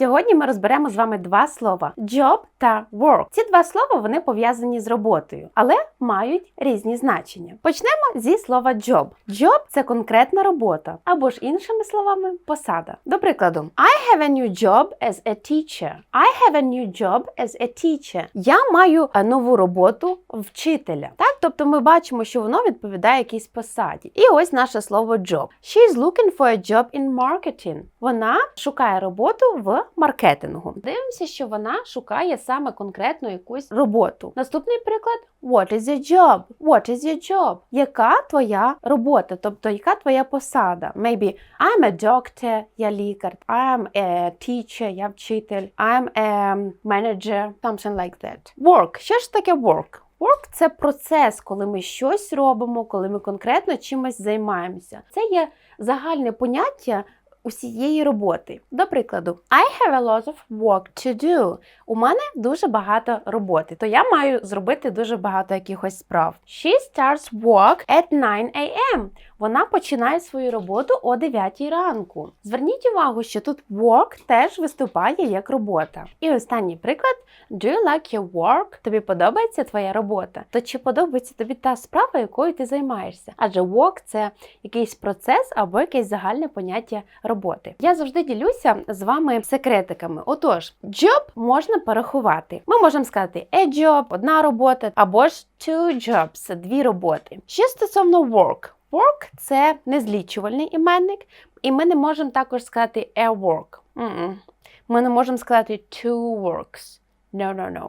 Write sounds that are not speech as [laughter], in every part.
Сьогодні ми розберемо з вами два слова job та work. Ці два слова вони пов'язані з роботою, але мають різні значення. Почнемо зі слова job. Job – це конкретна робота, або ж іншими словами, посада. До прикладу, I have a new job as a teacher. I have a new job as a teacher. Я маю е, нову роботу вчителя. Так, тобто ми бачимо, що воно відповідає якійсь посаді. І ось наше слово job. She is looking for a job in marketing. Вона шукає роботу в маркетингу. Дивимося, що вона шукає саме конкретну якусь роботу. Наступний приклад: What is your job? What is your job? Яка твоя робота? Тобто, яка твоя посада? Maybe I'm a doctor, я лікар, I'm a teacher, я вчитель, I'm a manager, something like that. Work. Що ж таке work? Work – це процес, коли ми щось робимо, коли ми конкретно чимось займаємося. Це є загальне поняття усієї роботи. До прикладу, I have a lot of work to do. У мене дуже багато роботи, то я маю зробити дуже багато якихось справ. She starts work at 9 a.m. Вона починає свою роботу о 9 ранку. Зверніть увагу, що тут work теж виступає як робота. І останній приклад: Do you like your work? Тобі подобається твоя робота? То чи подобається тобі та справа, якою ти займаєшся? Адже work – це якийсь процес або якесь загальне поняття роботи. Я завжди ділюся з вами секретиками. Отож, job можна порахувати. Ми можемо сказати a job, одна робота, або ж two jobs, дві роботи. Що стосовно work. Work – це незлічувальний іменник, і ми не можемо також сказати a work. Mm -mm. Ми не можемо сказати two works. No, no, no.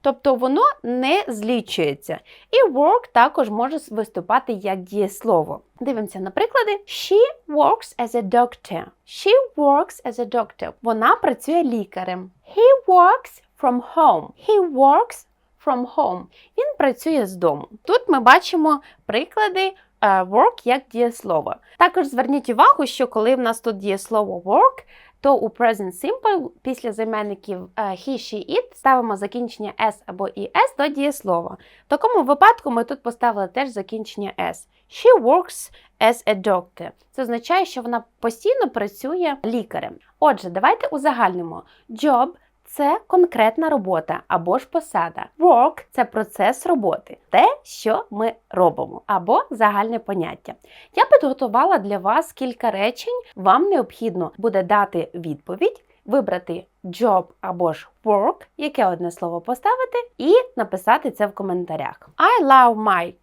Тобто воно не злічується. І work також може виступати як дієслово. Дивимося на приклади. She works as a doctor. She works as a doctor. Вона працює лікарем. He works from home. He works from home. Він працює з дому. Тут ми бачимо приклади е, work як дієслова. Також зверніть увагу, що коли в нас тут дієслово work, то у present simple після займенників е, he, she, it ставимо закінчення s або es до дієслова. В такому випадку ми тут поставили теж закінчення s. She works as a doctor. Це означає, що вона постійно працює лікарем. Отже, давайте узагальнимо. Job – це конкретна робота або ж посада. Work – це процес роботи, те, що ми робимо, або загальне поняття. Я підготувала для вас кілька речень. Вам необхідно буде дати відповідь, вибрати job або ж work, яке одне слово поставити, і написати це в коментарях. I love my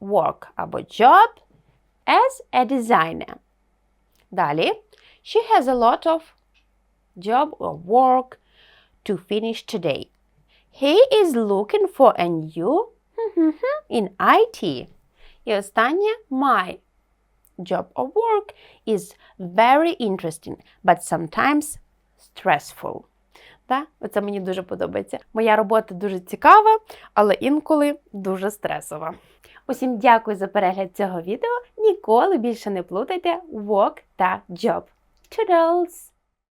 work або job as a designer. Далі. She has a lot of job or work to finish today. He is looking for a new [laughs] in IT. І останнє my job or work is very interesting, but sometimes stressful. Так? Оце мені дуже подобається. Моя робота дуже цікава, але інколи дуже стресова. Усім дякую за перегляд цього відео. Ніколи більше не плутайте work та job. Toodles!